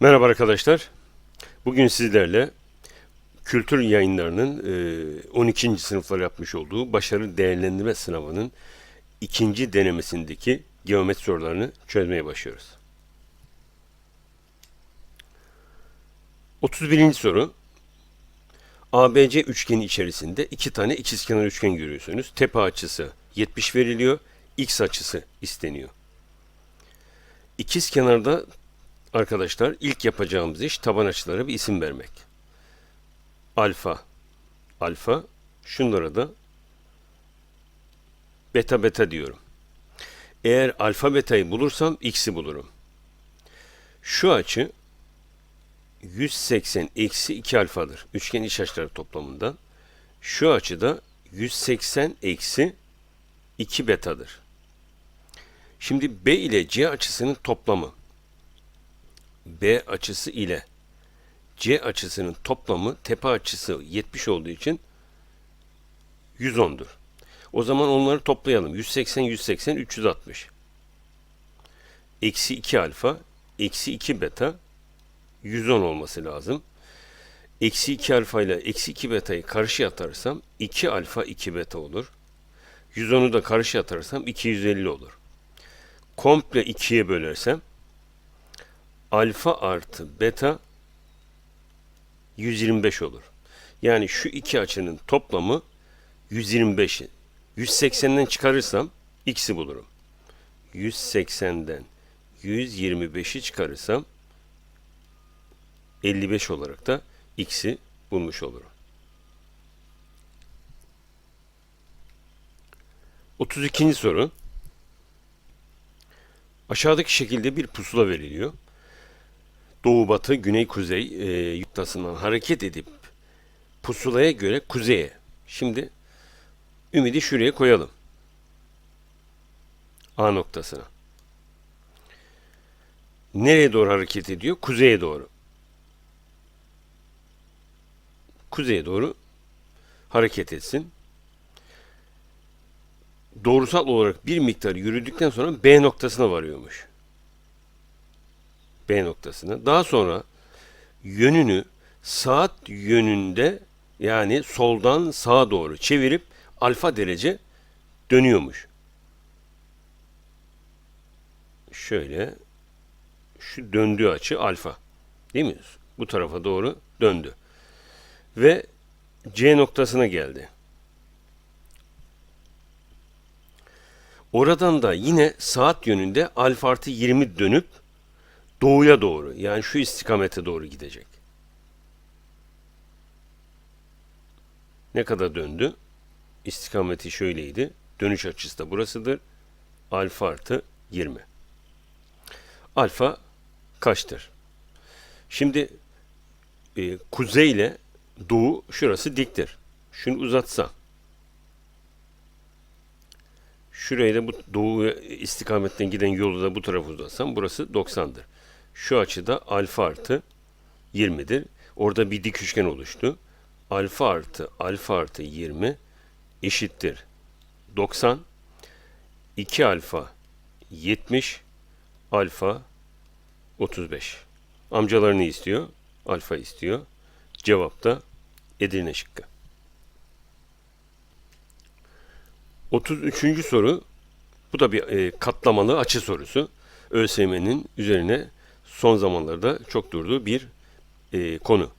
Merhaba arkadaşlar. Bugün sizlerle kültür yayınlarının e, 12. sınıflar yapmış olduğu başarı değerlendirme sınavının ikinci denemesindeki geometri sorularını çözmeye başlıyoruz. 31. soru. ABC üçgeni içerisinde iki tane ikizkenar üçgen görüyorsunuz. Tepe açısı 70 veriliyor. X açısı isteniyor. İkiz kenarda arkadaşlar ilk yapacağımız iş taban açılara bir isim vermek. Alfa, alfa, şunlara da beta beta diyorum. Eğer alfa betayı bulursam x'i bulurum. Şu açı 180 eksi 2 alfadır. Üçgen iç açıları toplamından. Şu açı da 180 eksi 2 betadır. Şimdi B ile C açısının toplamı B açısı ile C açısının toplamı tepe açısı 70 olduğu için 110'dur. O zaman onları toplayalım. 180, 180, 360. Eksi 2 alfa, eksi 2 beta, 110 olması lazım. Eksi 2 alfa ile eksi 2 betayı karşıya atarsam 2 alfa 2 beta olur. 110'u da karşıya atarsam 250 olur. Komple 2'ye bölersem alfa artı beta 125 olur. Yani şu iki açının toplamı 125'i. 180'den çıkarırsam x'i bulurum. 180'den 125'i çıkarırsam 55 olarak da x'i bulmuş olurum. 32. soru. Aşağıdaki şekilde bir pusula veriliyor. Doğu, batı, güney, kuzey e, yuktasından hareket edip pusulaya göre kuzeye. Şimdi ümidi şuraya koyalım. A noktasına. Nereye doğru hareket ediyor? Kuzeye doğru. Kuzeye doğru hareket etsin. Doğrusal olarak bir miktar yürüdükten sonra B noktasına varıyormuş. B noktasına. Daha sonra yönünü saat yönünde yani soldan sağa doğru çevirip alfa derece dönüyormuş. Şöyle şu döndüğü açı alfa. Değil mi? Bu tarafa doğru döndü. Ve C noktasına geldi. Oradan da yine saat yönünde alfa artı 20 dönüp doğuya doğru yani şu istikamete doğru gidecek. Ne kadar döndü? İstikameti şöyleydi. Dönüş açısı da burasıdır. Alfa artı 20. Alfa kaçtır? Şimdi e, kuzey ile doğu şurası diktir. Şunu uzatsam. Şurayı da bu doğu istikametten giden yolu da bu tarafa uzatsam burası 90'dır. Şu açıda alfa artı 20'dir. Orada bir dik üçgen oluştu. Alfa artı alfa artı 20 eşittir 90. 2 alfa 70 alfa 35. Amcalarını istiyor. Alfa istiyor. Cevap da Edirne şıkkı. 33. soru. Bu da bir e, katlamalı açı sorusu. ÖSYM'nin üzerine son zamanlarda çok durduğu bir e, konu.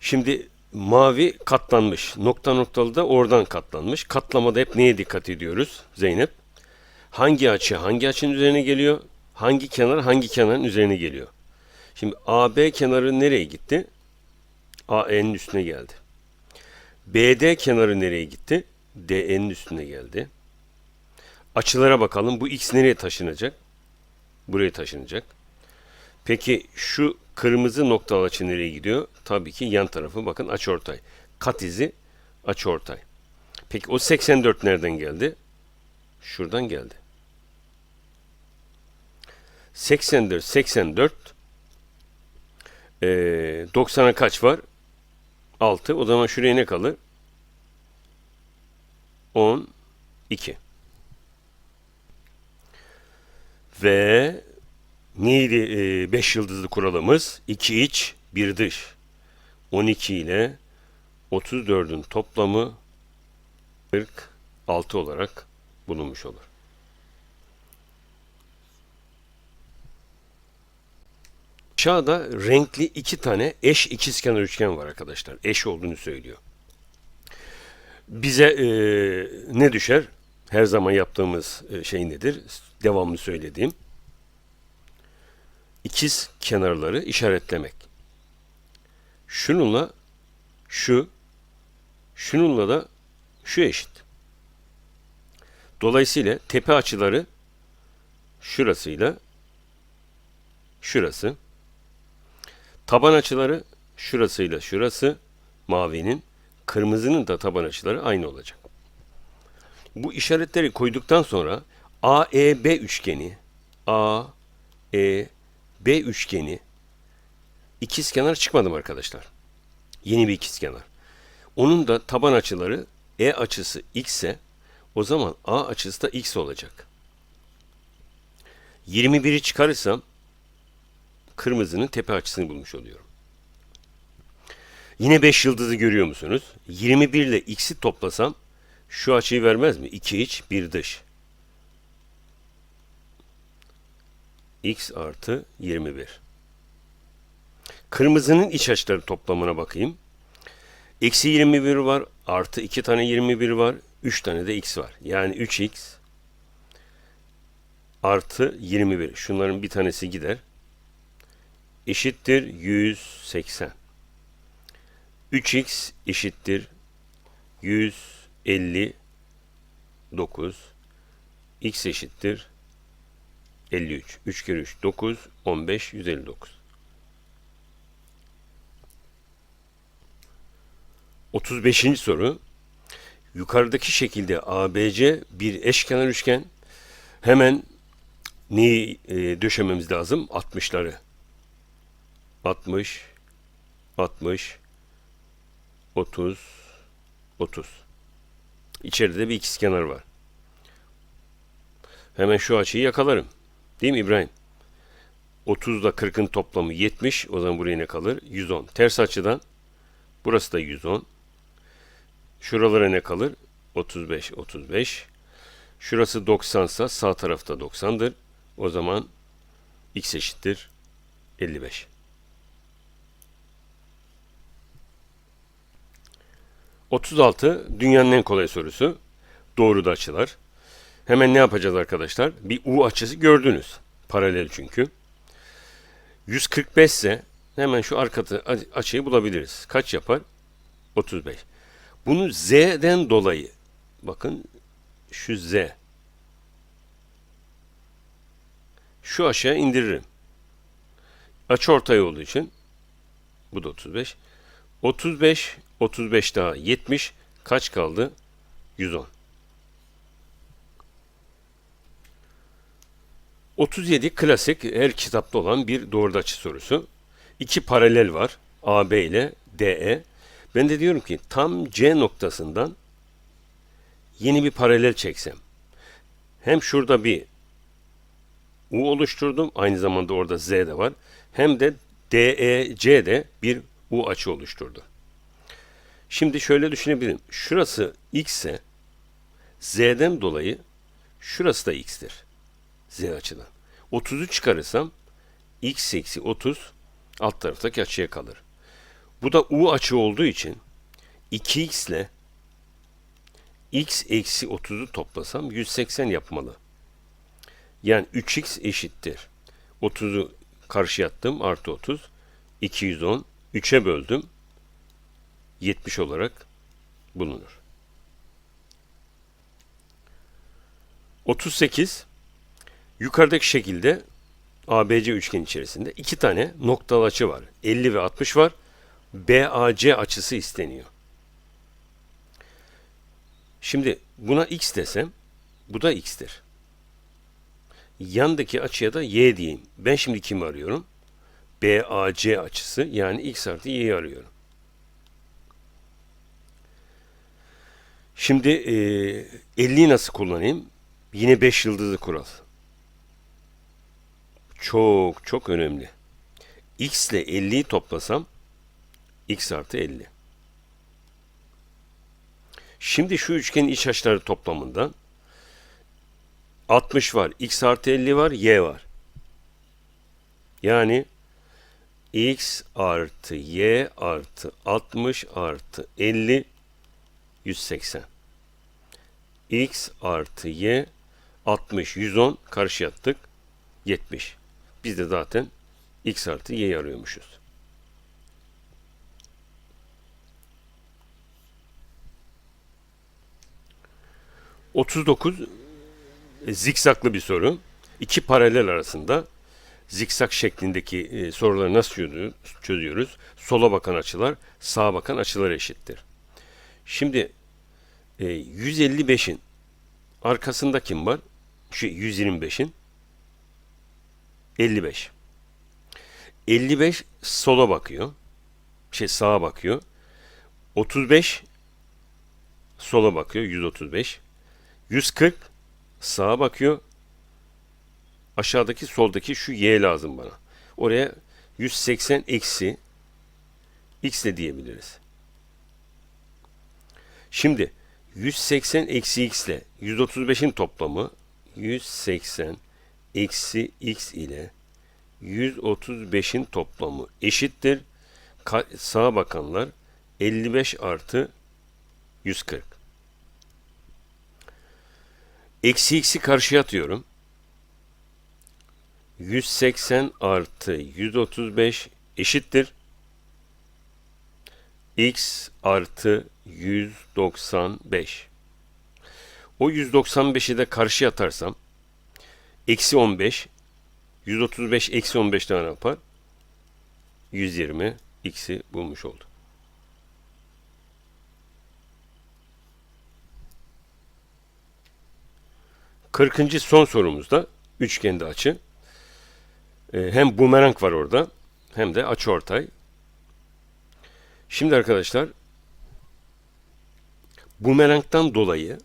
Şimdi mavi katlanmış. Nokta noktalı da oradan katlanmış. Katlamada hep neye dikkat ediyoruz Zeynep? Hangi açı hangi açının üzerine geliyor? Hangi kenar hangi kenarın üzerine geliyor? Şimdi AB kenarı nereye gitti? AE'nin üstüne geldi. BD kenarı nereye gitti? DE'nin üstüne geldi. Açılara bakalım. Bu x nereye taşınacak? Buraya taşınacak. Peki şu kırmızı noktalı açı nereye gidiyor? Tabii ki yan tarafı bakın açıortay. Kat izi açıortay. Peki o 84 nereden geldi? Şuradan geldi. 84 84 ee, 90'a kaç var? 6. O zaman şuraya ne kalır? 12. Ve Neydi 5 yıldızlı kuralımız? 2 iç, 1 dış. 12 ile 34'ün toplamı 46 olarak bulunmuş olur. Aşağıda renkli iki tane eş ikizkenar üçgen var arkadaşlar. Eş olduğunu söylüyor. Bize e, ne düşer? Her zaman yaptığımız e, şey nedir? Devamlı söylediğim. İkiz kenarları işaretlemek. Şununla şu, şununla da şu eşit. Dolayısıyla tepe açıları şurasıyla şurası. Taban açıları şurasıyla şurası mavinin, kırmızının da taban açıları aynı olacak. Bu işaretleri koyduktan sonra AEB üçgeni, AEB üçgeni ikizkenar çıkmadı mı arkadaşlar? Yeni bir ikizkenar. Onun da taban açıları E açısı x ise o zaman A açısı da x olacak. 21'i çıkarırsam kırmızının tepe açısını bulmuş oluyorum. Yine 5 yıldızı görüyor musunuz? 21 ile x'i toplasam şu açıyı vermez mi? 2 iç, 1 dış. x artı 21. Kırmızının iç açıları toplamına bakayım. Eksi 21 var, artı 2 tane 21 var, 3 tane de x var. Yani 3x artı 21. Şunların bir tanesi gider eşittir 180. 3x eşittir 159. x eşittir 53. 3 kere 3 9 15 159. 35. soru. Yukarıdaki şekilde ABC bir eşkenar üçgen. Hemen neyi e, döşememiz lazım? 60'ları. 60 60 30 30 İçeride de bir ikizkenar var. Hemen şu açıyı yakalarım. Değil mi İbrahim? 30 ile 40'ın toplamı 70. O zaman buraya ne kalır? 110. Ters açıdan burası da 110. Şuralara ne kalır? 35 35. Şurası 90 ise sağ tarafta 90'dır. O zaman x eşittir 55. 36 dünyanın en kolay sorusu. Doğru da açılar. Hemen ne yapacağız arkadaşlar? Bir U açısı gördünüz. Paralel çünkü. 145 ise hemen şu arkatı açıyı bulabiliriz. Kaç yapar? 35. Bunu Z'den dolayı bakın şu Z şu aşağı indiririm. Açı ortay olduğu için bu da 35. 35 35 daha 70 kaç kaldı? 110. 37 klasik her kitapta olan bir doğru açı sorusu. İki paralel var. AB ile DE. Ben de diyorum ki tam C noktasından yeni bir paralel çeksem. Hem şurada bir U oluşturdum. Aynı zamanda orada Z de var. Hem de DEC'de bir U açı oluşturdu. Şimdi şöyle düşünebilirim. Şurası x ise z'den dolayı şurası da x'tir. z açıdan. 30'u çıkarırsam x eksi 30 alt taraftaki açıya kalır. Bu da u açı olduğu için 2x ile x eksi 30'u toplasam 180 yapmalı. Yani 3x eşittir. 30'u karşı attım artı 30. 210. 3'e böldüm. 70 olarak bulunur. 38 yukarıdaki şekilde ABC üçgen içerisinde iki tane noktalı açı var. 50 ve 60 var. BAC açısı isteniyor. Şimdi buna x desem bu da x'tir. Yandaki açıya da y diyeyim. Ben şimdi kimi arıyorum? BAC açısı yani x artı y'yi arıyorum. Şimdi e, 50'yi nasıl kullanayım? Yine 5 yıldızlı kural. çok çok önemli. x ile 50'yi toplasam x artı 50. Şimdi şu üçgenin iç açıları toplamından 60 var, x artı 50 var, y var. Yani x artı y artı 60 artı 50 180. x artı y 60 110 karşı yattık 70. Biz de zaten x artı y'yi arıyormuşuz. Otuz dokuz zikzaklı bir soru. İki paralel arasında zikzak şeklindeki e, soruları nasıl çözüyoruz? çözüyoruz? Sola bakan açılar, sağa bakan açılar eşittir. Şimdi e, 155'in arkasında kim var? Şu 125'in 55. 55 sola bakıyor. Şey sağa bakıyor. 35 sola bakıyor 135. 140 sağa bakıyor. Aşağıdaki soldaki şu y lazım bana. Oraya 180 eksi x de diyebiliriz. Şimdi 180 eksi x ile 135'in toplamı 180 eksi x ile 135'in toplamı eşittir. Ka- sağa bakanlar 55 artı 140. Eksi x'i karşıya atıyorum. 180 artı 135 eşittir. X artı 195. O 195'i de karşıya atarsam eksi 15 135 eksi 15 tane yapar. 120 x'i bulmuş olduk. Kırkıncı son sorumuzda üçgende açı. Ee, hem bumerang var orada hem de açıortay. Şimdi arkadaşlar bumerangdan dolayı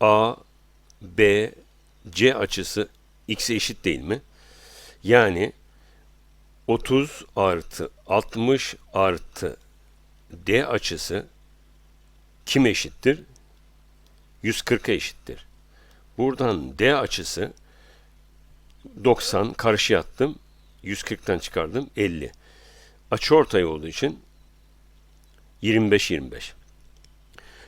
A, B, C açısı x'e eşit değil mi? Yani 30 artı 60 artı D açısı kim eşittir? 140'a eşittir. Buradan D açısı 90 karşıya attım. 140'tan çıkardım 50. Açı ortay olduğu için 25 25.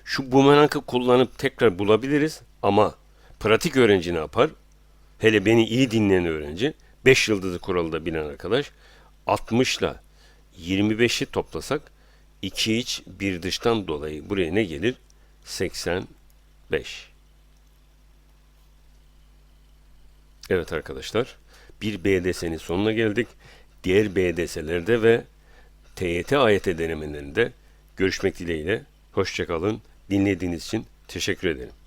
Şu bumerangı kullanıp tekrar bulabiliriz ama pratik öğrenci ne yapar? Hele beni iyi dinleyen öğrenci 5 yıldızı kuralı da bilen arkadaş 60 ile 25'i toplasak 2 iç bir dıştan dolayı buraya ne gelir? 85. Evet arkadaşlar bir BDS'nin sonuna geldik. Diğer BDS'lerde ve TYT AYT denemelerinde görüşmek dileğiyle. Hoşçakalın. Dinlediğiniz için teşekkür ederim.